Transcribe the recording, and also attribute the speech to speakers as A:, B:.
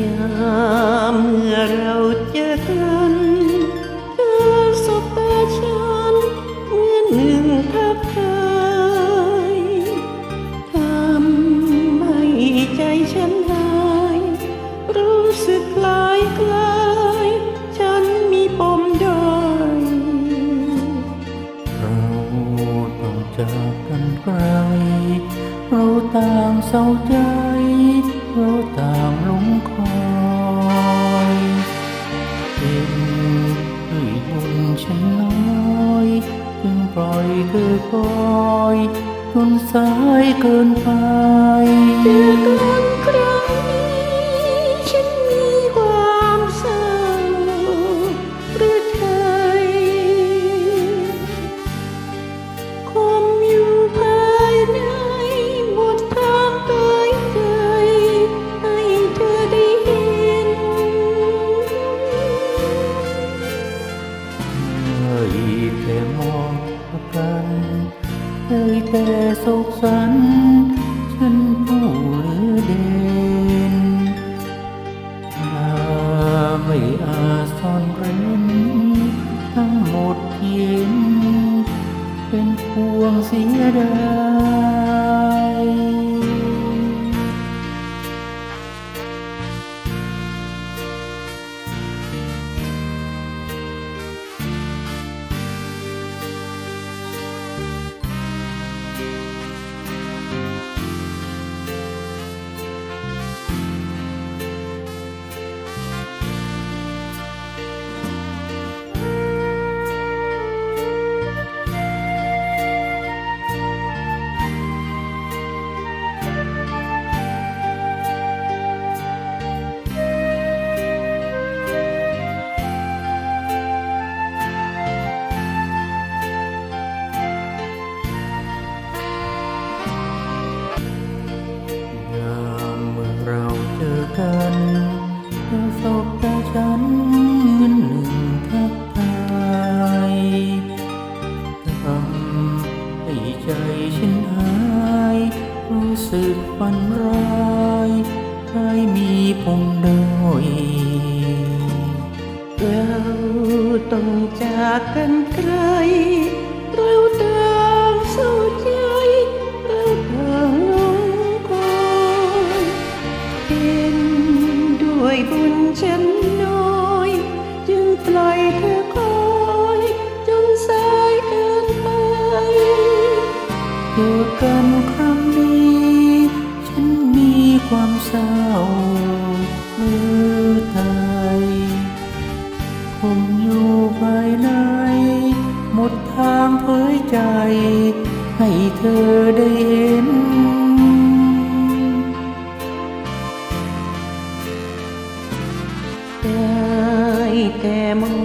A: ยามเมื่อเราเจอกันเธอสบตาฉันเหมือนหนึ่งทับทายทำให้ใจฉันหาย รู้สึกคล้ายคลายฉันมีปมด้อย
B: เราต้องจากกันไกลเราต่างเศร้าใจ ปล่อยเธอคอยจนสายเกินไป
A: เจอกันครั้
B: แต่สุขสันต์ฉันผู้เลือเด่นถ้าไม่อาซ่อนเร้นทั้งหมดเย็นเป็นพวงเสียดาย ฉันเหมือนหนึ่งทักทายทำให้ใจฉันหาย รู้สึกฝันร้ายใครมีปมด้อย
A: เราต้องจากกันไกลเราต่างเศร้าใจ กัน
B: ครั้งนี้ ฉันมีความเศร้าเมื่อตายผมอยู่ภายใน หมดทางเผยใจ ให้เธอได้เห็น
A: ได้แต่มอง